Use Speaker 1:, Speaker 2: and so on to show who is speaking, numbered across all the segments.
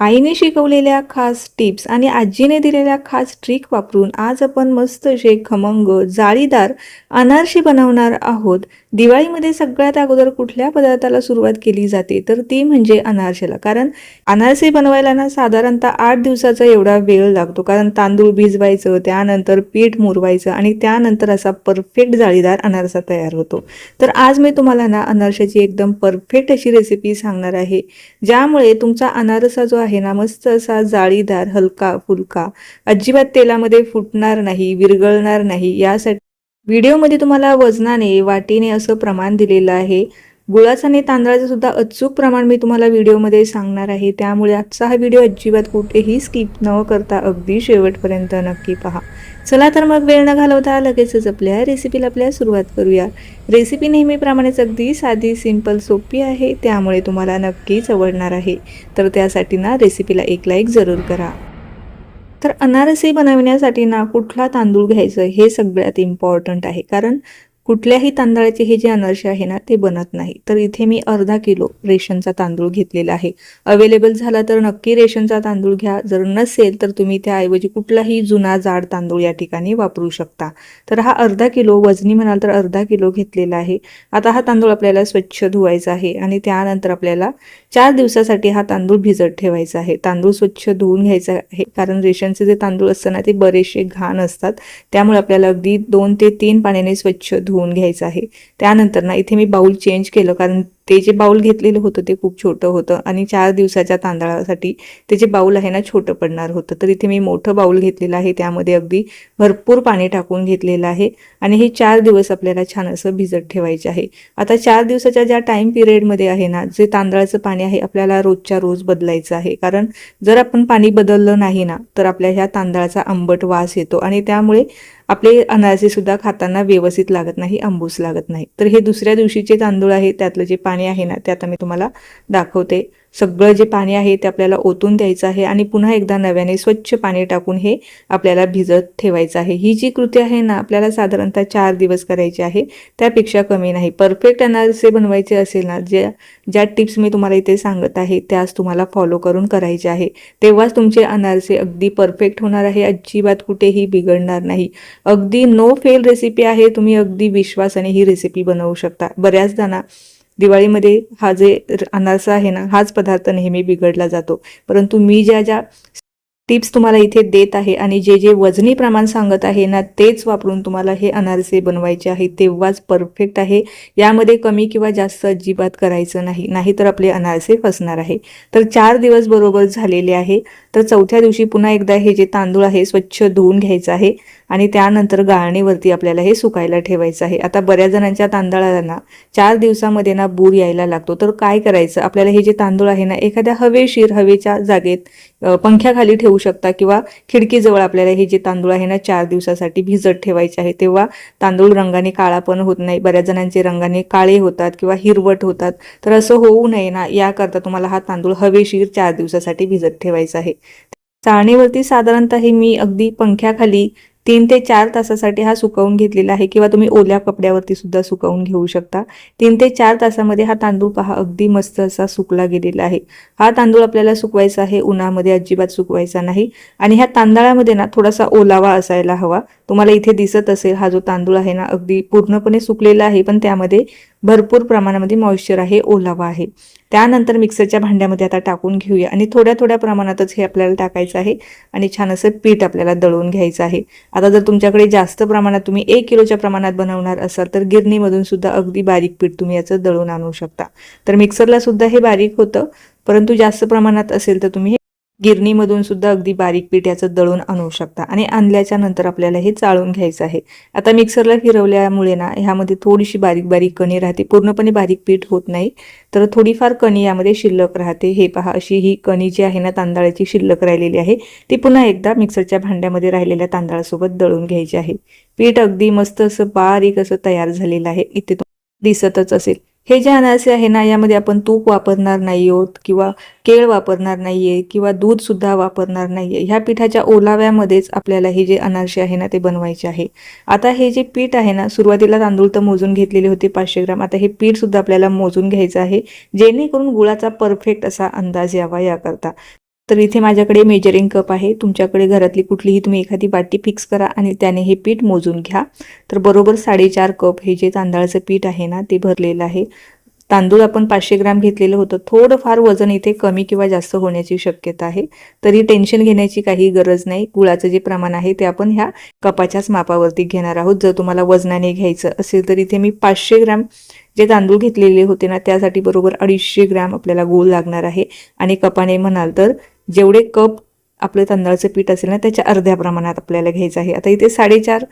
Speaker 1: आईने शिकवलेल्या खास टिप्स आणि आजीने दिलेल्या खास ट्रिक वापरून आज आपण मस्त असे खमंग जाळीदार अनारशी बनवणार आहोत. दिवाळीमध्ये सगळ्यात अगोदर कुठल्या पदार्थाला सुरुवात केली जाते? तर ती म्हणजे अनारशेला. कारण अनारसे बनवायला ना साधारणतः आठ दिवसाचा एवढा वेळ लागतो. कारण तांदूळ भिजवायचं त्यानंतर पीठ मुरवायचं आणि त्यानंतर असा परफेक्ट जाळीदार अनारसा तयार होतो. तर आज मी तुम्हाला ना अनारशाची एकदम परफेक्ट अशी रेसिपी सांगणार आहे. ज्यामुळे तुमचा अनारसा जो आहे ना मस्त असा जाळीदार हलका फुलका. अजिबात तेलामध्ये फुटणार नाही विरगळणार नाही. यासाठी व्हिडिओमध्ये तुम्हाला वजनाने वाटीने असं प्रमाण दिलेलं आहे. गुळाचं आणि तांदळाचं सुद्धा अचूक प्रमाण मी तुम्हाला व्हिडिओमध्ये सांगणार आहे. त्यामुळे आजचा हा व्हिडिओ अजिबात कुठेही स्किप न करता अगदी शेवटपर्यंत नक्की पहा. चला तर मग वेळ न घालवता लगेचच आपल्या रेसिपीला आपल्या सुरुवात करूया. रेसिपी नेहमीप्रमाणेच अगदी साधी सिंपल सोपी आहे. त्यामुळे तुम्हाला नक्कीच आवडणार आहे. तर त्यासाठी ना रेसिपीला एक लाईक जरूर करा. तर अनारसे बनवण्यासाठी ना कुठला तांदूळ घ्यायचं हे सगळ्यात इम्पॉर्टंट आहे. कारण कुठल्याही तांदळाचे हे जे अनारसे आहे ना ते बनत नाही. तर इथे मी अर्धा किलो रेशनचा तांदूळ घेतलेला आहे. अवेलेबल झाला तर नक्की रेशनचा तांदूळ घ्या. जर नसेल तर तुम्ही त्याऐवजी कुठलाही जुना जाड तांदूळ या ठिकाणी वापरू शकता. तर हा अर्धा किलो वजनी म्हणाल तर अर्धा किलो घेतलेला आहे. आता हा तांदूळ आपल्याला स्वच्छ धुवायचा आहे आणि त्यानंतर आपल्याला चार दिवसासाठी हा तांदूळ भिजत ठेवायचा आहे. तांदूळ स्वच्छ धुवून घ्यायचा आहे. कारण रेशनचे जे तांदूळ असतात ना ते बरेचसे घाण असतात. त्यामुळे आपल्याला अगदी दोन ते तीन पाण्याने स्वच्छ धुवून घ्यायचं आहे. त्यानंतर ना इथे मी बाऊल चेंज केलं कारण ते जे बाऊल घेतलेलं होतं ते खूप छोटं होतं आणि चार दिवसाच्या तांदळासाठी ते जे बाऊल आहे ना छोटं पडणार होतं. तर इथे मी मोठं बाऊल घेतलेलं आहे त्यामध्ये अगदी भरपूर पाणी टाकून घेतलेलं आहे आणि हे चार दिवस आपल्याला छान असं भिजत ठेवायचे आहे. आता चार दिवसाच्या ज्या टाईम पिरियडमध्ये आहे ना जे तांदळाचं पाणी आहे आपल्याला रोजच्या रोज बदलायचं आहे. कारण जर आपण पाणी बदललं नाही ना तर आपल्या ह्या तांदळाचा आंबट वास येतो आणि त्यामुळे आपले अनारसे सुद्धा खाताना व्यवस्थित लागत नाही आंबूस लागत नाही. तर हे दुसऱ्या दिवशीचे तांदूळ आहे त्यातलं जे पाणी आहे ना ते आता मी तुम्हाला दाखवते. सगळं जे पाणी आहे ते आपल्याला ओतून द्यायचं आहे आणि पुन्हा एकदा नव्याने स्वच्छ पाणी टाकून हे आपल्याला भिजत ठेवायचं आहे. ही जी कृती आहे ना आपल्याला साधारणतः चार दिवस करायची आहे त्यापेक्षा कमी नाही. परफेक्ट अनारसे बनवायचे असेल ना ज्या ज्या टिप्स मी तुम्हाला इथे सांगत आहे त्याच तुम्हाला फॉलो करून करायचे आहे. तेव्हाच तुमचे अनारसे अगदी परफेक्ट होणार आहे. अजिबात कुठेही बिघडणार नाही. अगदी नो फेल रेसिपी आहे तुम्ही अगदी विश्वासाने ही रेसिपी बनवू शकता. बऱ्याचदा ना दिवाळीमध्ये हा जे अनारसा आहे ना हाच पदार्थ नेहमी बिघडला जातो. परंतु मी ज्या ज्या टिप्स तुम्हाला इथे देत आहे आणि जे जे वजनी प्रमाण सांगत आहे ना तेच वापरून तुम्हाला हे अनारसे बनवायचे आहे तेव्हाच परफेक्ट आहे. यामध्ये कमी किंवा जास्त अजिबात करायचं नाही नाहीतर आपले अनारसे फसणार आहे. तर चार दिवस बरोबर झालेले आहे. तर चौथ्या दिवशी पुन्हा एकदा हे जे तांदूळ आहे स्वच्छ धुवून घ्यायचं आहे. आणि त्यानंतर गाळणीवरती आपल्याला हे सुकायला ठेवायचं आहे. आता बऱ्याच जणांच्या तांदळाला ना चार दिवसामध्ये ना बूर यायला लागतो. तर काय करायचं? आपल्याला हे जे तांदूळ आहे ना एखाद्या हवेशीर हवेच्या जागेत पंख्याखाली ठेवू शकता किंवा खिडकीजवळ आपल्याला हे जे तांदूळ आहे ना चार दिवसासाठी भिजत ठेवायचे आहे. तेव्हा तांदूळ रंगाने काळा पण होत नाही. बऱ्याच जणांचे रंगाने काळे होतात किंवा हिरवट होतात. तर असं होऊ नये ना याकरता तुम्हाला हा तांदूळ हवेशीर चार दिवसासाठी भिजत ठेवायचा आहे. चाळणीवरती साधारणतः हे मी अगदी पंख्याखाली तीन ते चार तासासाठी हा सुकवून घेतलेला आहे किंवा तुम्ही ओल्या कपड्यावरती सुद्धा सुकवून घेऊ शकता. तीन ते चार तासामध्ये हा तांदूळ पहा अगदी मस्त असा सुकला गेलेला आहे. हा तांदूळ आपल्याला सुकवायचा आहे उन्हामध्ये अजिबात सुकवायचा नाही. आणि ह्या तांदळामध्ये ना थोडासा ओलावा असायला हवा. तुम्हाला इथे दिसत असेल हा जो तांदूळ आहे ना अगदी पूर्णपणे सुकलेला आहे पण त्यामध्ये भरपूर प्रमाणामध्ये मॉइश्चर आहे ओलावा आहे. त्यानंतर मिक्सरच्या भांड्यामध्ये आता टाकून घेऊया. आणि थोड्या थोड्या प्रमाणातच हे आपल्याला टाकायचं आहे. आणि छान असं पीठ आपल्याला दळून घ्यायचं आहे. आता जर तुमच्याकडे जास्त प्रमाणात तुम्ही एक किलोच्या प्रमाणात बनवणार असाल तर गिरणीमधून सुद्धा अगदी बारीक पीठ तुम्ही याचं दळून आणू शकता. तर मिक्सरला सुद्धा हे बारीक होतं परंतु जास्त प्रमाणात असेल तर तुम्ही गिरणीमधून सुद्धा अगदी बारीक पीठ याचं दळून आणू शकता. आणि आणल्याच्या नंतर आपल्याला हे चाळून घ्यायचं आहे. आता मिक्सरला फिरवल्यामुळे ना ह्यामध्ये थोडीशी बारीक बारीक कणी राहते. पूर्णपणे बारीक पीठ होत नाही. तर थोडीफार कणी यामध्ये शिल्लक राहते. हे पहा अशी ही कणी जी आहे ना तांदळाची शिल्लक राहिलेली आहे. ती पुन्हा एकदा मिक्सरच्या भांड्यामध्ये राहिलेल्या तांदळासोबत दळून घ्यायची आहे. पीठ अगदी मस्त असं बारीक असं तयार झालेलं आहे. इथे दिसतच असेल. हे जे अनारसे आहे ना यामध्ये आपण तूप वापरणार नाही आहोत किंवा केळ वापरणार नाहीये किंवा दूध सुद्धा वापरणार नाहीये ह्या पिठाच्या ओलाव्यामध्येच आपल्याला हे जे अनारसे आहे ना ते बनवायचे आहे. आता हे जे पीठ आहे ना सुरुवातीला तांदूळ तर मोजून घेतलेले होते पाचशे ग्राम आता हे पीठ सुद्धा आपल्याला मोजून घ्यायचं आहे जेणेकरून गुळाचा परफेक्ट असा अंदाज यावा याकरता. तर इथे माझ्याकडे मेजरिंग कप आहे. तुमच्याकडे घरातली कुठलीही तुम्ही एखादी बाटी फिक्स करा आणि त्याने हे पीठ मोजून घ्या. तर बरोबर साडेचार कप हे जे तांदळाचं पीठ आहे ना ते भरलेलं आहे. तांदूळ आपण पाचशे ग्रॅम घेतलेलं होतं. थोडंफार वजन इथे कमी किंवा जास्त होण्याची शक्यता आहे. तरी टेन्शन घेण्याची काही गरज नाही. गुळाचं जे प्रमाण आहे ते आपण ह्या कपाच्याच मापावरती घेणार आहोत. जर तुम्हाला वजनाने घ्यायचं असेल तर इथे मी पाचशे ग्रॅम जे तांदूळ घेतलेले होते ना त्यासाठी बरोबर अडीचशे ग्रॅम आपल्याला गूळ लागणार आहे. आणि कपाने म्हणाल तर जेवढे कप आपलं तांदळाचं पीठ असेल ना त्याच्या अर्ध्या प्रमाणात आपल्याला घ्यायचं आहे. आता इथे साडेचार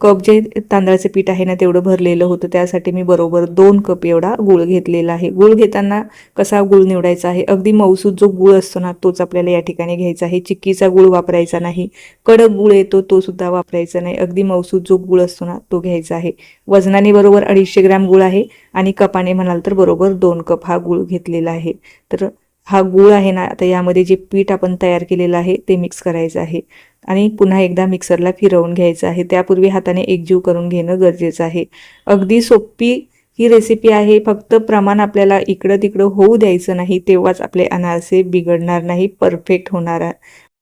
Speaker 1: कप जे तांदळाचं पीठ आहे ना तेवढं भरलेलं होतं. त्यासाठी मी बरोबर दोन कप एवढा गूळ घेतलेला आहे. गूळ घेताना कसा गूळ निवडायचा आहे? अगदी मौसूद जो गूळ असतो ना तोच आपल्याला या ठिकाणी घ्यायचा आहे. चिक्कीचा गुळ वापरायचा नाही. कडक गुळ येतो तो सुद्धा वापरायचा नाही. अगदी मौसूद जो गूळ असतो ना तो घ्यायचा आहे. वजनाने बरोबर अडीचशे ग्रॅम गूळ आहे. आणि कपाने म्हणाल तर बरोबर दोन कप हा गूळ घेतलेला आहे. तर हा गूळ आहे ना आता यामध्ये जे पीठ आपण तयार केलेलं आहे ते मिक्स करायचं आहे. आणि पुन्हा एकदा मिक्सरला फिरवून घ्यायचं आहे. त्यापूर्वी हाताने एकजीव करून घेणं गरजेचं आहे. अगदी सोपी ही रेसिपी आहे. फक्त प्रमाण आपल्याला इकडं तिकडं होऊ द्यायचं नाही तेव्हाच आपले अनारसे बिघडणार नाही परफेक्ट होणार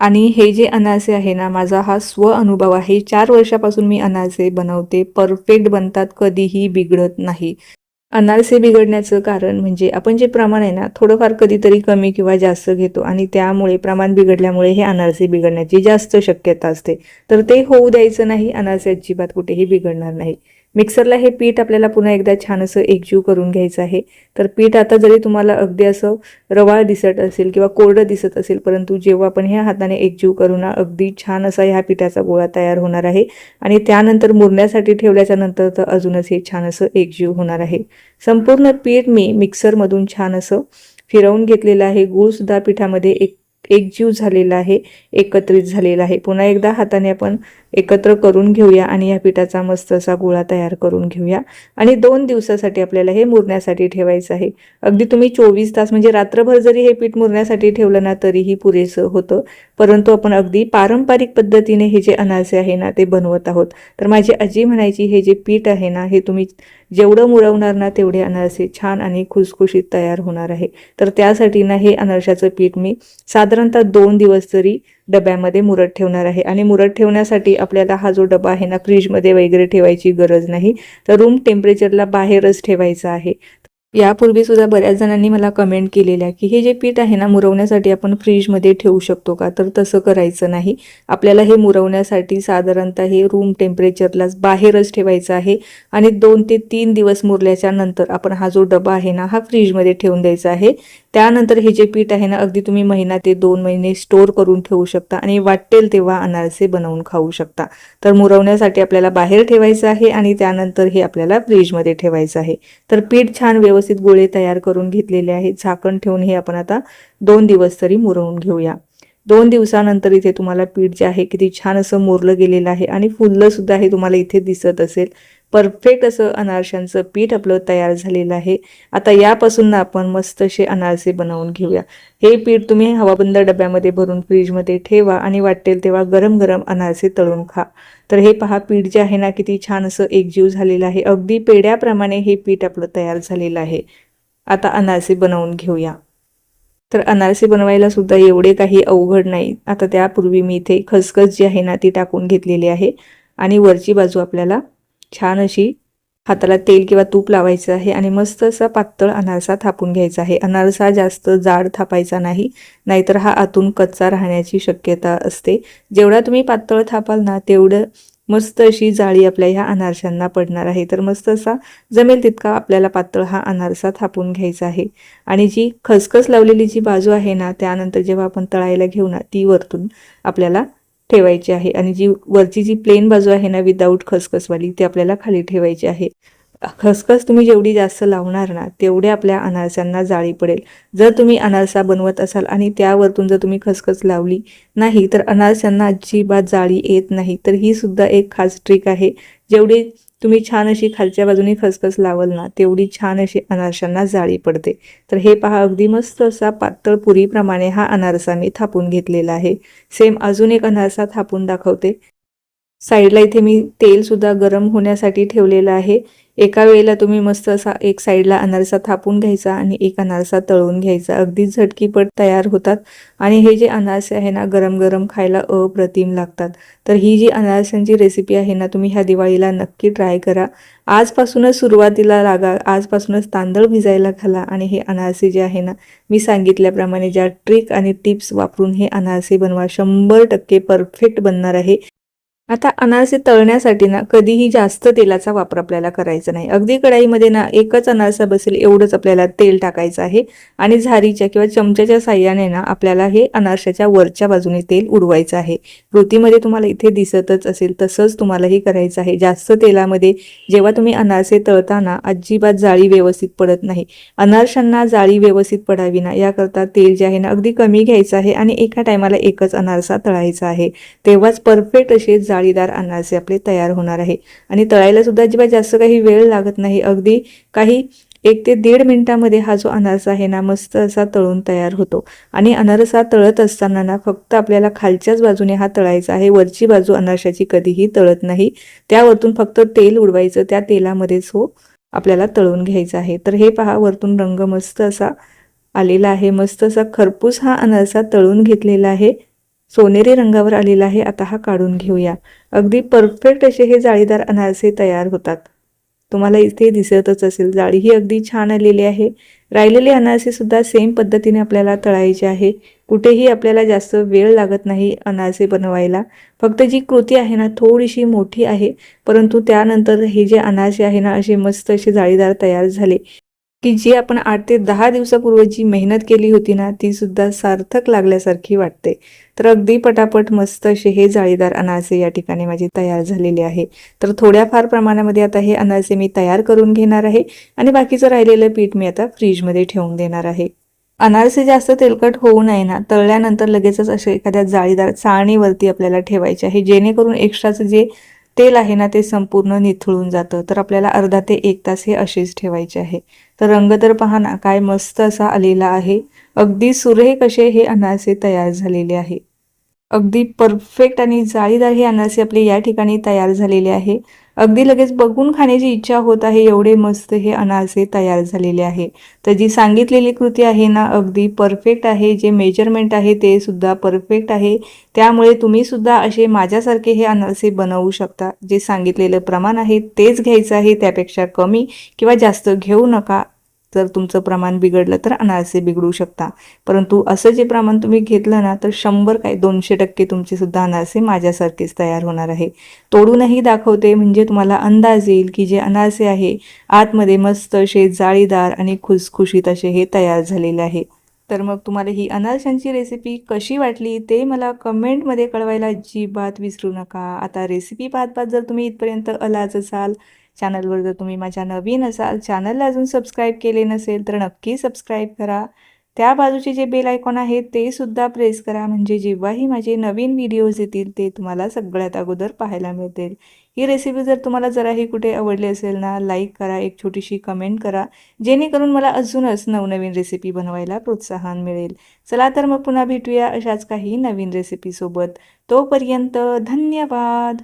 Speaker 1: आणि हे जे अनारसे आहे ना माझा हा स्व अनुभव आहे. चार वर्षापासून मी अनारसे बनवते. परफेक्ट बनतात कधीही बिघडत नाही. अनारसे बिघडण्याचं कारण म्हणजे आपण जे प्रमाण आहे ना थोडंफार कधीतरी कमी किंवा जास्त घेतो आणि त्यामुळे प्रमाण बिघडल्यामुळे हे अनारसे बिघडण्याची जास्त शक्यता असते. तर ते होऊ द्यायचं नाही अनारसे अजिबात कुठेही बिघडणार नाही. मिक्सरला हे पीठ आपल्याला पुन्हा एकदा छान असं एकजीव करून घ्यायचं आहे. तर पीठ आता जरी तुम्हाला अगदी असं रवाळ दिसत असेल किंवा कोरडं दिसत असेल परंतु जेव्हा आपण ह्या हाताने एकजीव करू ना अगदी छान असा ह्या पिठाचा गोळा तयार होणार आहे. आणि त्यानंतर मुरण्यासाठी ठेवल्याच्या नंतर तर अजूनच हे छान असं एकजीव होणार आहे. संपूर्ण पीठ मी मिक्सरमधून छान असं फिरवून घेतलेलं आहे. गूळसुद्धा पिठामध्ये एक एकजीव झालेला आहे एकत्रित झालेला आहे. पुन्हा एकदा हाताने आपण एकत्र करून घेऊया आणि या पिठाचा मस्त असा गोळा तयार करून घेऊया. आणि दोन दिवसासाठी आपल्याला हे मुरण्यासाठी ठेवायचं आहे. अगदी तुम्ही चोवीस तास म्हणजे रात्रभर जरी हे पीठ मुरण्यासाठी ठेवलं ना तरीही पुरेसं होतं. परंतु आपण अगदी पारंपरिक पद्धतीने हे जे अनारसे आहे ना ते बनवत आहोत. तर माझी आजी म्हणायची हे जे पीठ आहे ना हे तुम्ही जेवढं मुरवणार ना तेवढे अनारसे छान आणि खुसखुशीत तयार होणार आहे. तर त्यासाठी ना हे अनारशाचं पीठ मी साधारणतः दोन दिवस तरी डब्यामध्ये मुरत ठेवणार आहे. आणि मुरत ठेवण्यासाठी आपल्याला हा जो डबा आहे ना फ्रीजमध्ये वगैरे ठेवायची गरज नाही. तर रूम टेम्परेचरला बाहेरच ठेवायचा आहे. यापूर्वी सुद्धा बऱ्याच जणांनी मला कमेंट केलेल्या की हे जे पीठ आहे ना मुरवण्यासाठी आपण फ्रीजमध्ये ठेवू शकतो का? तर तसं करायचं नाही. आपल्याला हे मुरवण्यासाठी साधारणतः हे रूम टेम्परेचरलाच बाहेरच ठेवायचं आहे. आणि दोन ते तीन दिवस मुरल्याच्या नंतर आपण हा जो डबा आहे ना हा फ्रीजमध्ये ठेवून द्यायचा आहे. त्यानंतर हे जे पीठ आहे ना अगदी तुम्ही महिना ते दोन महिने स्टोअर करून ठेवू शकता आणि वाटेल तेव्हा अनारसे बनवून खाऊ शकता. तर मुरवण्यासाठी आपल्याला बाहेर ठेवायचं आहे आणि त्यानंतर हे आपल्याला फ्रीजमध्ये ठेवायचं आहे. तर पीठ छान व्यवस्थित गोळे तयार करून घेतलेले आहेत झाकण ठेवून हे आपण आता दोन दिवस तरी मुरवून घेऊया. दोन दिवसानंतर इथे तुम्हाला पीठ जे आहे किती छान असं मोरलं गेलेलं आहे आणि फुललं सुद्धा हे तुम्हाला इथे दिसत असेल. परफेक्ट असं अनारशांचं पीठ आपलं तयार झालेलं आहे. आता यापासून ना आपण मस्त असे अनारसे बनवून घेऊया. हे पीठ तुम्ही हवाबंद डब्यामध्ये भरून फ्रीजमध्ये ठेवा आणि वाटेल तेव्हा गरम गरम अनारसे तळून खा. तर हे पहा पीठ जे आहे ना किती छान असं एकजीव झालेलं आहे. अगदी पेड्याप्रमाणे हे पीठ आपलं तयार झालेलं आहे. आता अनारसे बनवून घेऊया. तर अनारसे बनवायला सुद्धा एवढे काही अवघड नाही. आता त्यापूर्वी मी इथे खसखस जी आहे ना ती टाकून घेतलेली आहे. आणि वरची बाजू आपल्याला छान अशी हाताला तेल किंवा तूप लावायचं आहे आणि मस्त असा पातळ अनारसा थापून घ्यायचा आहे. अनारसा जास्त जाड थापायचा नाही नाहीतर हा आतून कच्चा राहण्याची शक्यता असते. जेवढा तुम्ही पातळ थापाल ना तेवढं मस्त अशी जाळी आपल्या ह्या अनारशांना पडणार आहे. तर मस्त असा जमेल तितका आपल्याला पातळ हा अनारसा थापून घ्यायचा आहे. आणि जी खसखस लावलेली जी बाजू आहे ना त्यानंतर जेव्हा आपण तळायला घेऊ ना ती वरतून आपल्याला ठेवायची आहे. आणि जी वरची जी प्लेन बाजू आहे ना विदाऊट खसखसवाली ती आपल्याला खाली ठेवायची आहे. खसखस तुम्ही जेवढी जास्त लावणार ना तेवढे आपल्या अनारसांना जाळी पडेल. जर तुम्ही अनारसा बनवत असाल आणि त्यावरतून जर तुम्ही खसखस लावली नाही तर अनारसांना अजिबात जाळी येत नाही. तर ही सुद्धा एक खास ट्रिक आहे. जेवढी तुम्ही छान अशी खालच्या बाजूने खसखस लावल ना तेवढी छान अशी अनारशांना जाळी पडते. तर हे पहा अगदी मस्त असा पातळ पुरीप्रमाणे हा अनारसा मी थापून घेतलेला आहे. सेम अजून एक अनारसा थापून दाखवते. साईडला इथे मी तेलसुद्धा गरम होण्यासाठी ठेवलेलं आहे. एका वेळेला तुम्ही मस्त असा एक साईडला अनारसा थापून घ्यायचा आणि एक अनारसा तळून घ्यायचा. अगदी झटकीपट तयार होतात. आणि हे जे अनारसे आहे ना गरम गरम खायला अप्रतिम लागतात. तर ही जी अनारसांची रेसिपी आहे ना तुम्ही ह्या दिवाळीला नक्की ट्राय करा. आजपासूनच सुरुवातीला लागा आजपासूनच तांदळ भिजायला घाला आणि हे अनारसे जे आहे ना मी सांगितल्याप्रमाणे ज्या ट्रिक आणि टिप्स वापरून हे अनारसे बनवा शंभर टक्के परफेक्ट बनणार आहे. आता अनारसे तळण्यासाठी ना कधीही जास्त तेलाचा वापर आपल्याला करायचा नाही. अगदी कढाईमध्ये ना एकच अनारसा बसेल एवढंच आपल्याला तेल टाकायचं आहे आणि झारीच्या किंवा चमच्याच्या साह्याने ना आपल्याला हे अनारशाच्या वरच्या बाजूने तेल उडवायचं आहे. कृतीमध्ये तुम्हाला इथे दिसतच असेल तसंच तुम्हालाही करायचं आहे. जास्त तेलामध्ये जेव्हा तुम्ही अनारसे तळताना अजिबात जाळी व्यवस्थित पडत नाही. अनारशांना जाळी व्यवस्थित पडावी ना याकरता तेल जे आहे ना अगदी कमी घ्यायचं आहे आणि एका टायमाला एकच अनारसा तळायचा आहे. तेव्हाच परफेक्ट असे जाळीदार अनारसे आपले तयार होणार आहे. आणि तळायला सुद्धा अजिबात जास्त काही वेळ लागत नाही. अगदी काही एक ते दीड मिनिटामध्ये हा जो अनारसा आहे ना मस्त असा तळून तयार होतो. आणि अनारसा तळत असताना ना फक्त आपल्याला खालच्याच बाजूने हा तळायचा आहे. वरची बाजू अनारशाची कधीही तळत नाही. त्यावरतून फक्त तेल उडवायचं. त्या तेलामध्येच हो आपल्याला तळून घ्यायचा आहे. तर हे पहा वरतून रंग मस्त असा आलेला आहे. मस्त असा खरपूस हा अनारसा तळून घेतलेला आहे. सोनेरी रंगावर आलेला आहे आता हा काढून घेऊया. अगदी परफेक्ट असे हे जाळीदार अनारसे तयार होतात. तुम्हाला इथे दिसतच असेल जाळी ही अगदी छान आलेली आहे. राहिलेले अनारसे सुद्धा सेम पद्धतीने आपल्याला तळायचे आहे. कुठेही आपल्याला जास्त वेळ लागत नाही अनारसे बनवायला. फक्त जी कृती आहे ना थोडीशी मोठी आहे परंतु त्यानंतर हे जे अनारसे आहे ना असे मस्त असे जाळीदार तयार झाले. की जी आपण आठ ते दहा दिवसापूर्वी जी मेहनत केली होती ना ती सुद्धा सार्थक लागल्यासारखी वाटते. तर अगदी पटापट मस्त असे हे जाळीदार अनारसे या ठिकाणी माझे तयार झालेले आहे. तर थोड्याफार प्रमाणामध्ये आता हे अनारसे मी तयार करून घेणार आहे आणि बाकीचं राहिलेलं पीठ मी आता फ्रीजमध्ये ठेवून देणार आहे. अनारसे जास्त तेलकट होऊ नये ना तळल्यानंतर लगेचच असे एखाद्या जाळीदार चाळणीवरती आपल्याला ठेवायचे आहे जेणेकरून एक्स्ट्राचं जे तेल आहे ना ते संपूर्ण निथळून जातं. तर आपल्याला अर्धा ते एक तास हे असेच ठेवायचे आहे. तर रंग तर पहा ना काय मस्त असा आलेला आहे. अगदी सुरेख असे हे अनारसे तयार झालेले आहे. अगदी परफेक्ट आणि जाळीदार हे अनारसे आपले या ठिकाणी तयार झालेले आहे. अगदी लगेच बघून खाण्याची इच्छा होत आहे एवढे मस्त हे अनारसे तयार झालेले आहे. तर जी सांगितलेली कृती आहे ना अगदी परफेक्ट आहे. जे मेजरमेंट आहे ते सुद्धा परफेक्ट आहे. त्यामुळे तुम्ही सुद्धा असे माझ्यासारखे हे अनारसे बनवू शकता. जे सांगितलेलं प्रमाण आहे तेच घ्यायचं आहे त्यापेक्षा कमी किंवा जास्त घेऊ नका. जर तुमचं प्रमाण बिघडलं तर अनारसे बिघडू शकता. परंतु असं जे प्रमाण तुम्ही घेतलं ना तर शंभर काय दोनशे टक्के तुमचे सुद्धा अनारसे माझ्यासारखेच तयार होणार आहे. तोडूनही दाखवते म्हणजे तुम्हाला अंदाज येईल की जे अनारसे आहे आतमध्ये मस्त असे जाळीदार आणि खुसखुशीत असे हे तयार झालेले आहे. तर मग तुम्हाला ही अनारशांची रेसिपी कशी वाटली ते मला कमेंटमध्ये कळवायला अजिबात विसरू नका. आता रेसिपी पाहत पाहत जर तुम्ही इथपर्यंत अलाच असाल चॅनलवर जर तुम्ही माझ्या नवीन असाल चॅनलला अजून सबस्क्राईब केले नसेल तर नक्की सबस्क्राईब करा. त्या बाजूचे जे बेल आयकॉन आहे ते सुद्धा प्रेस करा. म्हणजे जेव्हाही माझे नवीन व्हिडिओज येतील ते तुम्हाला सगळ्यात अगोदर पाहायला मिळतील. ही रेसिपी जर तुम्हाला जराही कुठे आवडली असेल ना लाईक करा एक छोटीशी कमेंट करा. जेणेकरून मला अजूनच नवनवीन रेसिपी बनवायला प्रोत्साहन मिळेल. चला तर मग पुन्हा भेटूया अशाच काही नवीन रेसिपीसोबत तोपर्यंत धन्यवाद!